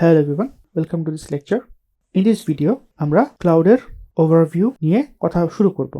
Hello everyone, welcome to this lecture. In this video, আমরা ক্লাউডের overview নিয়ে কথা শুরু করব।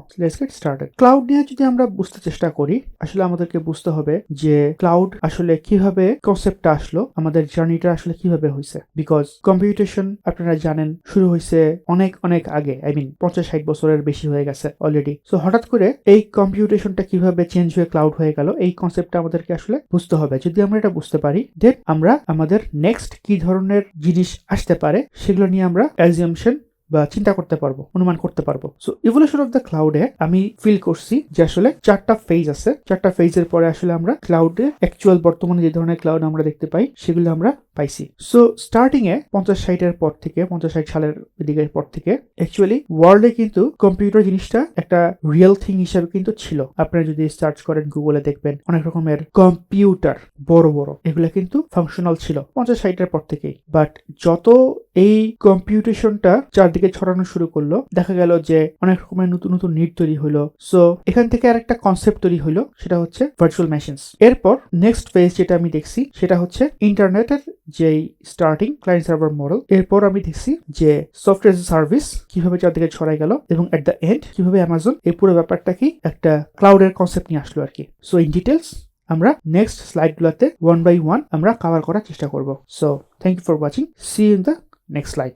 ক্লাউড নিয়ে যদি আমরা বুঝতে চেষ্টা করি, আসলে আমাদেরকে বুঝতে হবে যে ক্লাউড আসলে কীভাবে কনসেপ্টটা আসলো, আমাদের জার্নিটা আসলে কীভাবে হয়েছে বিকজ কম্পিউটেশন আপনারা জানেন, শুরু হয়েছে অনেক অনেক আগে আই মিন পঞ্চাশ ষাট বছরের বেশি হয়ে গেছে অলরেডি সো হঠাৎ করে এই কম্পিউটেশনটা কীভাবে চেঞ্জ হয়ে ক্লাউড হয়ে গেল, এই কনসেপ্টটা আমাদেরকে আসলে বুঝতে হবে। যদি আমরা এটা বুঝতে পারি দেন আমরা আমাদের নেক্সট কি ধরনের জিনিস আসতে পারে, সেগুলো নিয়ে আমরা অ্যাজিয়ামশন বা চিন্তা করতে পারব, অনুমান করতে পারব। সো ইভলিউশন অফ দ্য ক্লাউডে আমি ফিল করছি যে আসলে চারটা ফেজ আছে। চারটা ফেজের পরে আসলে আমরা ক্লাউডে অ্যাকচুয়াল বর্তমানে যে ধরনের ক্লাউড আমরা দেখতে পাই, সেগুলো আমরা পাইছি। সো স্টার্টিং এ পঞ্চাশ ষাটের পর থেকে, পঞ্চাশ ষাট সালের দিকের পর থেকে অ্যাকচুয়ালি ওয়ার্ল্ডে কিন্তু কম্পিউটার জিনিসটা একটা রিয়েল থিং হিসেবে কিন্তু ছিল। আপনারা যদি সার্চ করেন গুগলে দেখবেন, অনেক রকমের কম্পিউটার বড় বড়, এগুলা কিন্তু ফাংশনাল ছিল। পঞ্চাশ ষাটের পর থেকেই। বাট যত এই কম্পিউটেশনটা চারদিকে ছড়ানো শুরু করল। দেখা গেল যে অনেক রকমের নতুন নতুন নিট তৈরি হলো। সো এখান থেকে আর একটা কনসেপ্ট তৈরি হলো, সেটা হচ্ছে ভার্চুয়াল মেশিনস এরপর নেক্সট ফেজ যেটা আমি দেখছি, সেটা হচ্ছে ইন্টারনেটের যেই স্টার্টিং ক্লায়েন্ট সার্ভার মডেল এরপর আমি দেখছি যে সফটওয়্যার সার্ভিস কীভাবে চারদিকে ছড়াই গেল এবং এট দ্য এন্ড কীভাবে অ্যামাজন এই পুরো ব্যাপারটা কি একটা ক্লাউডের কনসেপ্ট নিয়ে আসলো আর কি সো ইন ডিটেলস আমরা নেক্সট স্লাইডগুলোতে ওয়ান বাই ওয়ান আমরা কভার করার চেষ্টা করব। So thank you for watching see in the next slide